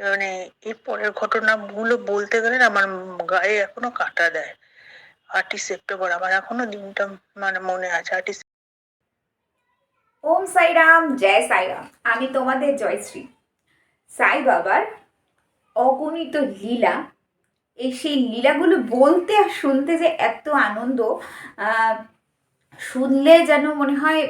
মানে এর পরের ঘটনাগুলো বলতে গেলে আমার গায়ে এখনও কাটা দেয়। আটই সেপ্টেম্বর, আমার এখনও দিনটা মানে মনে আছে, আটই ওম সাইরাম, জয় সাইরাম। আমি তোমাদের জয়শ্রী। সাই বাবার অগণিত লীলা। এই সেই লীলাগুলো বলতে আর শুনতে যে এত আনন্দ শুনলে যেন মনে হয়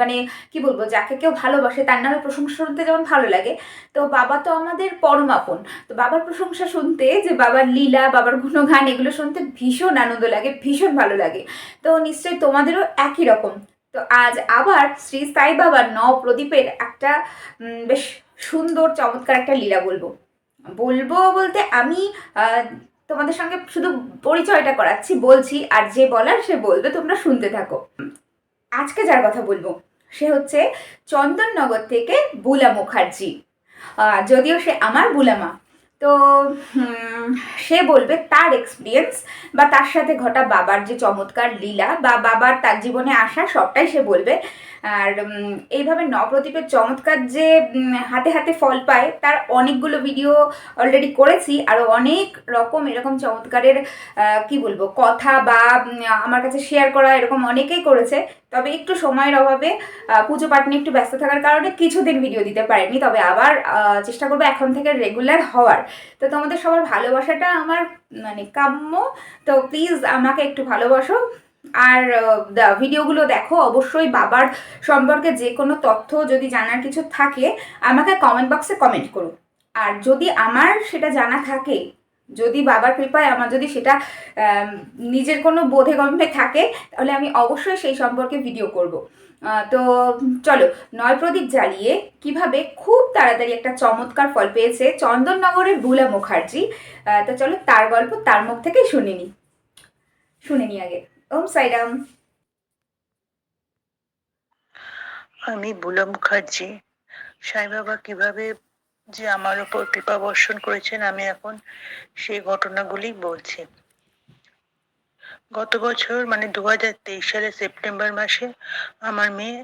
মানে কি বলব, যাকে কেউ ভালোবাসে তার নামে প্রশংসা শুনতে যেমন ভালো লাগে। তো বাবা তো আমাদের পরম আপন তো বাবার প্রশংসা শুনতে, যে বাবার লীলা, বাবার গুণগান এগুলো শুনতে ভীষণ আনন্দ লাগে, ভীষণ ভালো লাগে। তো নিশ্চয়ই তোমাদেরও একই রকম। তো আজ আবার শ্রী সাই বাবার নবপ্রদীপের একটা বেশ সুন্দর, চমৎকার একটা লীলা বলব। বলব বলতে আমি তোমাদের সঙ্গে শুধু পরিচয়টা করাচ্ছি, বলছি, আর যে বলার সে বলবে, তোমরা শুনতে থাকো। আজকে যার কথা বলব, সে হচ্ছে চন্দননগর থেকে বুলা মুখার্জি। যদিও সে আমার বুলামা তো সে বলবে তার এক্সপিরিয়েন্স বা তার সাথে ঘটা বাবার যে চমৎকার লীলা বা বাবার তার জীবনে আসা সবটাই সে বলবে। আর এইভাবে নবপ্রদীপের চমৎকার যে হাতে হাতে ফল পায়, তার অনেকগুলো ভিডিও অলরেডি করেছি। আরও অনেক রকম এরকম চমৎকারের কি বলব, কথা বা আমার কাছে শেয়ার করা এরকম অনেকেই করেছে। তবে একটু সময়ের অভাবে পুজো পাঠ নিয়ে একটু ব্যস্ত থাকার কারণে কিছুদিন ভিডিও দিতে পারিনি। তবে আবার চেষ্টা করব এখন থেকে রেগুলার হওয়ার। তো তোমাদের সবার ভালোবাসাটা আমার মানে কাম্য। তো প্লিজ আমাকে একটু ভালোবাসো। আর ভিডিওগুলো দেখো। অবশ্যই বাবার সম্পর্কে যে কোনো তথ্য যদি জানার কিছু থাকে, আমাকে কমেন্ট বক্সে কমেন্ট করো। আর যদি আমার সেটা জানা থাকে যদি বাবার কৃপায় আমার যদি সেটা নিজের কোনো বোধে গম্ভে থাকে, তাহলে আমি অবশ্যই সেই সম্পর্কে ভিডিও করব। তো চলো, নয় প্রদীপ জ্বালিয়ে কীভাবে খুব তাড়াতাড়ি একটা চমৎকার ফল পেয়েছে চন্দননগরের বুলা মুখার্জি। তো চলো, তার গল্প তার মুখ থেকেই শুনে নি। শুনে নি আগে। ওম সাইরাম। আমি বুলা মুখার্জি। সাই বাবা কীভাবে যে আমার উপর কৃপা বর্ষণ করেছেন, আমি এখন সেই ঘটনাগুলি বলছি। গত বছর মানে দু হাজার তেইশ সালের সেপ্টেম্বর মাসে আমার মেয়ে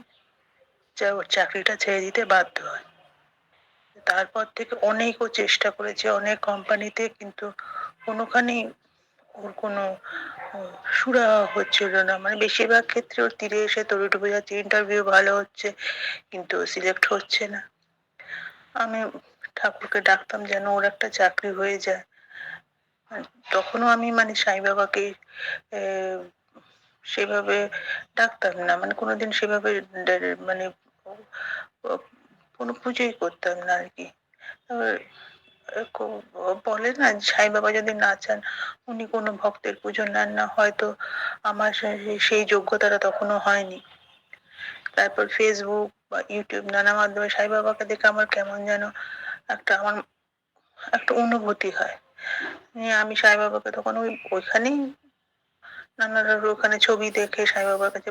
চাকরিটা ছেড়ে দিতে বাধ্য হয়। তারপর থেকে অনেক ও চেষ্টা করেছে, অনেক কোম্পানিতে, কিন্তু কোনোখানেই ওর কোনো সুরাহা হচ্ছিল না। মানে বেশিরভাগ ক্ষেত্রে ওর তীরে এসে তরুটু বোঝাচ্ছে ইন্টারভিউ ভালো হচ্ছে, কিন্তু সিলেক্ট হচ্ছে না। আমি ঠাকুরকে ডাকতাম যেন ওর একটা চাকরি হয়ে যায়। তখনও আমি মানে সাই বাবাকে সেভাবে ডাকতাম না। মানে কোনোদিন সেভাবে মানে কোনো পুজোই করতাম না আর কি। বলে না, সাই বাবা যদি না চান, উনি কোনো ভক্তের পুজো নেন না, হয়তো আমার সেই যোগ্যতাটা তখনও হয়নি। তারপর ফেসবুক বা ইউটিউব নানা মাধ্যমে সাই বাবাকে দেখে আমার কেমন যেন একটা আমার, একটা অনুভূতি হয়। নিয়ে আমি সাই বাবাকে তখন ওই ওইখানেই নানা রকম ওখানে ছবি দেখে সাই বাবার কাছে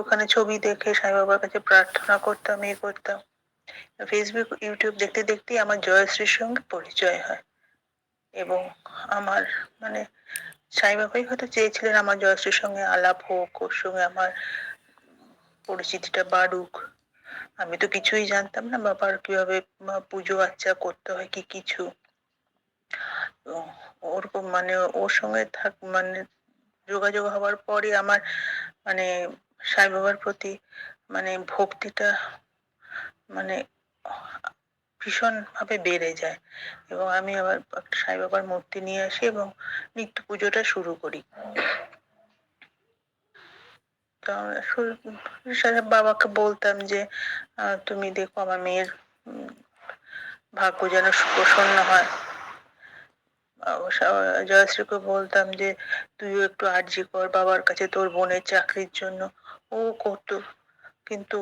ওখানে ছবি দেখে সাই বাবার কাছে প্রার্থনা করতাম ইয়ে করতাম। ফেসবুক ইউটিউব দেখতে দেখতেই আমার জয়শ্রীর সঙ্গে পরিচয় হয়। এবং আমার মানে সাই বাবাই হয়তো চেয়েছিলেন আমার জয়শ্রীর সঙ্গে আলাপ হোক, ওর সঙ্গে আমার পরিচিতিটা বাড়ুক। আমি তো কিছুই জানতাম না বাবার কীভাবে পুজো আচ্চা করতে হয়, কি কিছু। ওরকম মানে ওর সঙ্গে থাক মানে যোগাযোগ হওয়ার পরে আমার মানে সাই বাবার প্রতি মানে ভক্তিটা মানে ভীষণ ভাবে বেড়ে যায়। এবং আমি আবার একটা সাই বাবার মূর্তি নিয়ে আসি এবং নিত্য পুজোটা শুরু করি। বাবাকে বলতাম যে তুমি দেখো আমার মেয়ের ভাগ্য যেন প্রসন্ন হয়। জয়শ্রীকে বলতাম যে, তুইও একটু আর্জি কর বাবার কাছে তোর বোনের চাকরির জন্য। ও করতো। কিন্তু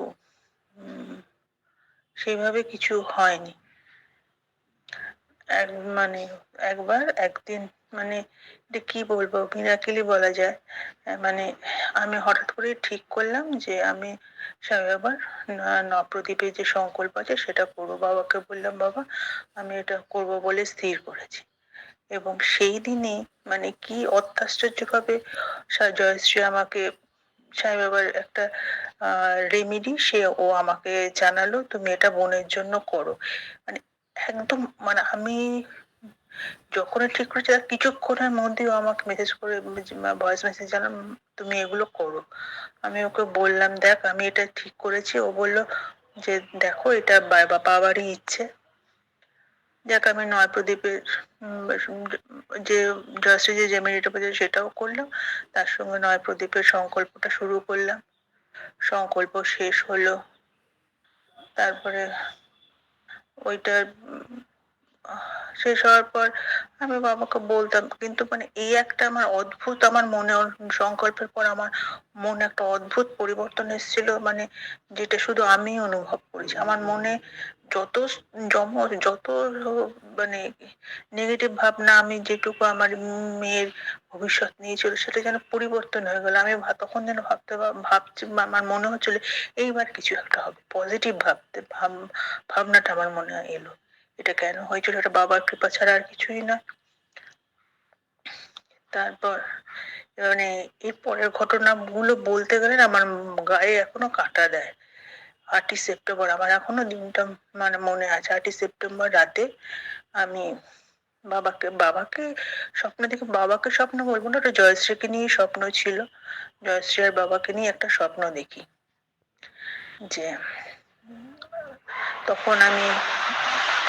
উম, সেইভাবে কিছু হয়নি। এক মানে একবার একদিন মানে এটা কি বলব মিরাকেলই বলা যায়। মানে আমি হঠাৎ করে ঠিক করলাম যে আমি বাবার নবপ্রদীপের যে সংকল্প আছে সেটা করব। বাবাকে বললাম বাবা আমি এটা করব বলে স্থির করেছি। এবং সেই দিনে মানে কি অত্যাশ্চর্যভাবে জয়শ্রী আমাকে সাই বাবার একটা রেমিডি সে ও আমাকে জানালো, তুমি এটা বোনের জন্য করো। মানে একদম মানে আমি যখনই ঠিক করেছি তার কিছুক্ষণের মধ্যেই ও আমাকে মেসেজ করে ভয়েস মেসেজ জানাম তুমি এগুলো করো। আমি ওকে বললাম, দেখ, আমি এটা ঠিক করেছি। ও বলল যে, দেখো, এটা বাবারই ইচ্ছে। যাক, আমি নয় প্রদীপের যে জয়শ্রী যে জেমিনিটা পেয়েছে সেটাও করলাম। তার সঙ্গে নয় প্রদীপের সংকল্পটা শুরু করলাম। সংকল্প শেষ হলো। তারপরে ওইটা শেষ হওয়ার পর আমি বাবাকে বলতাম, কিন্তু মানে এই একটা আমার অদ্ভুত, আমার মনে সংকল্পের পর আমার মনে একটা অদ্ভুত পরিবর্তন এসেছিল। মানে যেটা শুধু আমি অনুভব করেছি। আমার মনে যত জম যত মানে নেগেটিভ ভাবনা আমি যেটুকু আমার মেয়ের ভবিষ্যৎ নিয়ে ছিল সেটা যেন পরিবর্তন হয়ে গেল। আমি তখন যেন ভাবতে ভাবছি আমার মনে হচ্ছিল এইবার কিছু একটা হবে। পজিটিভ ভাবতে, ভাব- ভাবনাটা আমার মনে এলো। এটা কেন হয়েছিল? এটা বাবার কৃপা ছাড়া আর কিছুই না। তারপর মানে এর পরের ঘটনাগুলো বলতে গেলে আমার গায়ে এখনও কাটা দেয়। আটই সেপ্টেম্বর, আমার এখনও দিনটা মানে মনে আছে। আটই সেপ্টেম্বর রাতে আমি বাবাকে বাবাকে স্বপ্ন দেখে, বাবাকে স্বপ্ন বলব না, ওটা জয়শ্রীকে নিয়ে স্বপ্ন ছিল। জয়শ্রী আর বাবাকে নিয়ে একটা স্বপ্ন দেখি যে তখন আমি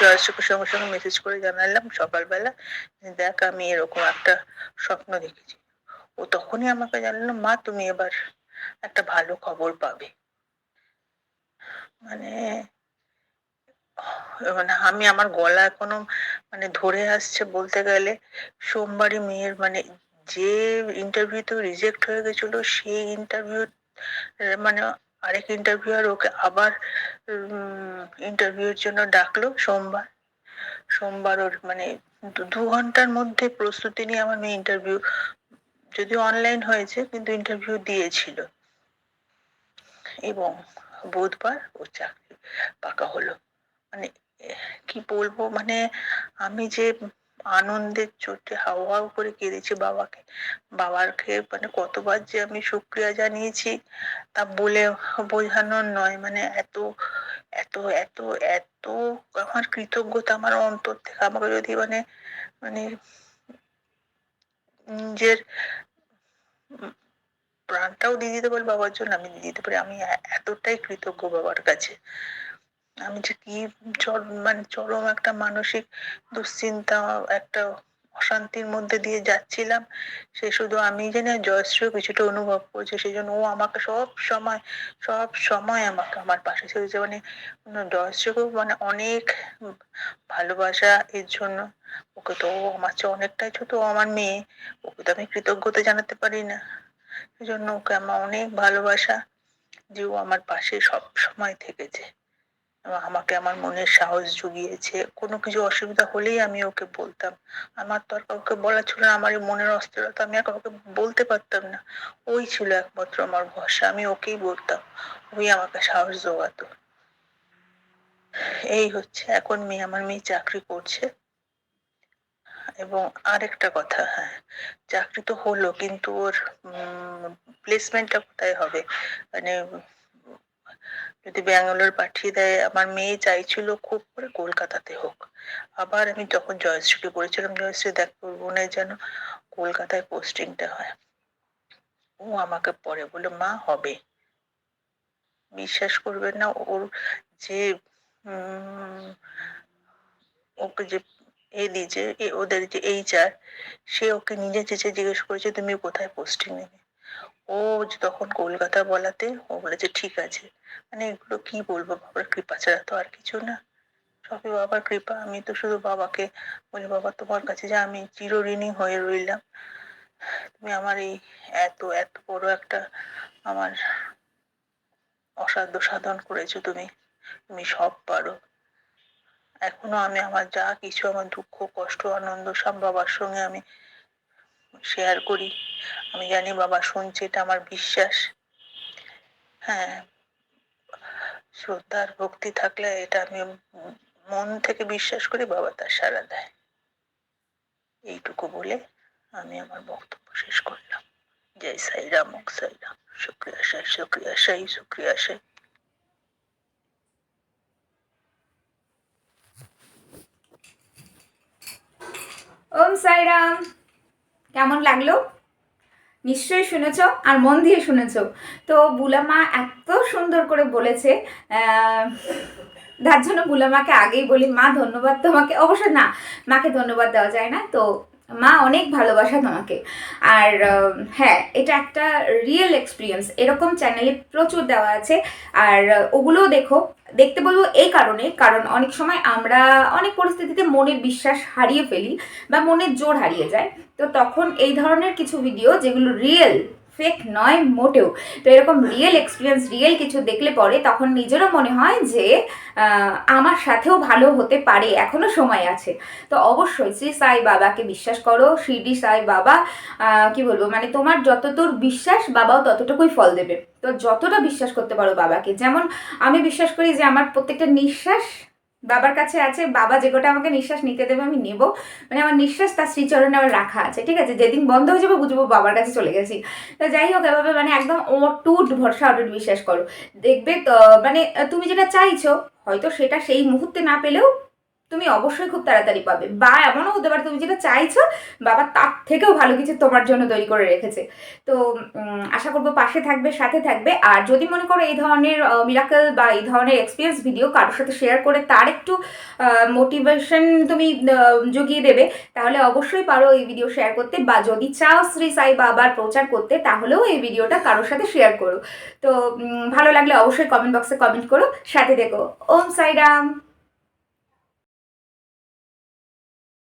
জয়শ্রীকে সঙ্গে সঙ্গে মেসেজ করে জানালাম সকালবেলা দেখ, আমি এরকম একটা স্বপ্ন দেখেছি। ও তখনই আমাকে জানালো, মা, তুমি এবার একটা ভালো খবর পাবে। মানে মানে আমি আমার গলা এখনও মানে ধরে আসছে বলতে গেলে। সোমবারই মেয়ের মানে যে ইন্টারভিউতে রিজেক্ট হয়ে গেছিল, সেই ইন্টারভিউ মানে আরেক ইন্টারভিউয়ার ওকে আবার ইন্টারভিউর জন্য ডাকলো সোমবার। সোমবার ওর মানে দু- ঘণ্টার মধ্যে প্রস্তুতি নিয়ে আমার মেয়ে ইন্টারভিউ যদিও অনলাইন হয়েছে, কিন্তু ইন্টারভিউ দিয়েছিল। এবং বুধবার ও চাকরি। পাকা হলো। মানে কি বলব? মানে আমি যে আনন্দের চোটে হাউ হাউ করে কেঁদেছি বাবাকে। বাবাকে মানে কতবার যে আমি শুক্রিয়া জানিয়েছি, তা বলে বোঝানোর নয়। মানে এত এত এত এত আমার কৃতজ্ঞতা আমার অন্তর থেকে। আমাকে যদি মানে মানে নিজের প্রাণটাও দিয়ে দিতে পারি বাবার জন্য আমি দিয়ে দিতে পারি। আমি এতটাই কৃতজ্ঞ বাবার কাছে। আমি যে কি মানে চরম একটা মানসিক দুশ্চিন্তা, একটা অশান্তির মধ্যে দিয়ে যাচ্ছিলাম, সে শুধু আমি জানি, আর কিছুটা অনুভব করছে। সেই জন্য ও আমাকে সব সময় সব সময় আমাকে আমার পাশে ছিল যে মানে জয়শ্রীকেও মানে অনেক ভালোবাসা এর জন্য। ওকে তো ও আমার চেয়ে অনেকটাই ছোট। আমার মেয়ে। ওকে তো আমি কৃতজ্ঞতা জানাতে পারি না। সেই জন্য ওকে আমার অনেক ভালোবাসা। যে ও আমার পাশে সব সময় থেকেছে। আমাকে আমার মনের সাহস জুগিয়েছে। কোনো কিছু অসুবিধা হলেই আমি ওকে বলতাম। আমার তো আর কাউকে বলা ছিল না। আমার মনের অস্থিরতা আমি আর কাউকে বলতে পারতাম না। ওই ছিল একমাত্র আমার ভরসা। আমি ওকেই বলতাম। ওই আমাকে সাহস জোগাতো। এই হচ্ছে। এখন মেয়ে, আমার মেয়ে চাকরি করছে। এবং আরেকটা কথা হ্যাঁ চাকরি তো হলো, কিন্তু ওর প্লেসমেন্টটা কোথায় হবে? মানে যদি ব্যাঙ্গালোর পাঠিয়ে দেয়, আমার মেয়ে চাইছিল খুব করে কলকাতাতে হোক। আবার আমি যখন জয়শ্রীকে বলেছিলাম, জয়শ্রী, দেখ, তোর বোনের যেন কলকাতায় পোস্টিংটা হয়। ও আমাকে পরে বলে মা, হবে। বিশ্বাস করবেন না, ওর যে ওকে যে এ দিয়েছে এ- ওদের যে এইচআর, সে ওকে নিজে চেঁচে জিজ্ঞেস করেছে, তুমি কোথায় পোস্টিং নেবে ও তখন কলকাতা বলাতে, ও বলেছে, ঠিক আছে। মানে এগুলো কি বলব, বাবার কৃপা ছাড়া তো আর কিছু না। সবই বাবার কৃপা, আমি তো শুধু বাবাকে বলি, বাবা, তোমার কাছে যে আমি চিরঋণী হয়ে রইলাম, তুমি আমার এই এত এত বড় একটা আমার অসাধ্য সাধন করেছ তুমি তুমি সব পারো। এখনও আমি আমার যা কিছু, আমার দুঃখ, কষ্ট, আনন্দ সব বাবার সঙ্গে আমি শেয়ার করি। আমি জানি বাবা শুনছে, এটা আমার বিশ্বাস। হ্যাঁ শ্রদ্ধা আর ভক্তি থাকলে এটা আমি মন থেকে বিশ্বাস করি, বাবা তার সাড়া দেয়। এইটুকু বলে আমি আমার বক্তব্য শেষ করলাম। জয় সাই রাম শুক্রিয়া সাই শুক্রিয়া সাই শুক্রিয়া সাই ওম সাইরাম। কেমন লাগল? নিশ্চয়ই শুনেছ আর মন দিয়ে শুনেছ। তো বুলামা এত সুন্দর করে বলেছে তার জন্য বুলামাকে আগেই বলি, মা ধন্যবাদ তোমাকে। অবশ্য না, মাকে ধন্যবাদ দেওয়া যায় না। তো মা অনেক ভালোবাসা তোমাকে। আর হ্যাঁ এটা একটা রিয়েল এক্সপিরিয়েন্স এরকম চ্যানেলে প্রচুর দেওয়া আছে। আর, ওগুলোও দেখো। দেখতে বলব এই কারণে, কারণ অনেক সময় আমরা অনেক পরিস্থিতিতে মনের বিশ্বাস হারিয়ে ফেলি বা মনের জোর হারিয়ে যায়। তো তখন এই ধরনের কিছু ভিডিও যেগুলো রিয়েল ফেক নয়, মোটেও। তো এরকম রিয়েল এক্সপিরিয়েন্স রিয়েল কিছু দেখলে পরে তখন নিজেরও মনে হয় যে আমার সাথেও ভালো হতে পারে, এখনও সময় আছে। তো অবশ্যই শ্রী সাই বাবাকে বিশ্বাস করো, শিরডি সাই বাবা কি বলব মানে তোমার যতদূর বিশ্বাস, বাবাও ততটুকুই ফল দেবে। তো যতটা বিশ্বাস করতে পারো বাবাকে, যেমন আমি বিশ্বাস করি যে আমার প্রত্যেকটা নিঃশ্বাস বাবার কাছে আছে, বাবা যে কটা আমাকে নিঃশ্বাস নিতে দেবে আমি নেব। মানে আমার নিঃশ্বাস তার শ্রীচরণে আমার রাখা আছে, ঠিক আছে? যেদিন বন্ধ হয়ে যাবে বুঝব বাবার কাছে চলে গেছি। তো যাই হোক, এভাবে মানে একদম অটুট ভরসা অটুট বিশ্বাস করো। দেখবে তো মানে তুমি যেটা চাইছো, হয়তো সেটা সেই মুহূর্তে না পেলেও তুমি অবশ্যই খুব তাড়াতাড়ি পাবে। বা এমনও হতে পারে তুমি যেটা চাইছো, বাবা তার থেকেও ভালো কিছু তোমার জন্য তৈরি করে রেখেছে। তো আশা করব পাশে থাকবে, সাথে থাকবে। আর যদি মনে করো এই ধরনের মিরাকেল বা এই ধরনের এক্সপিরিয়েন্স ভিডিও কারোর সাথে শেয়ার করে তার একটু মোটিভেশন তুমি জুগিয়ে দেবে, তাহলে অবশ্যই পারো এই ভিডিও শেয়ার করতে। বা যদি চাও শ্রী সাই বাবার প্রচার করতে, তাহলেও এই ভিডিওটা কারোর সাথে শেয়ার করো। তো ভালো লাগলে অবশ্যই কমেন্ট বক্সে কমেন্ট করো। সাথে দেখো। ওম সাইরাম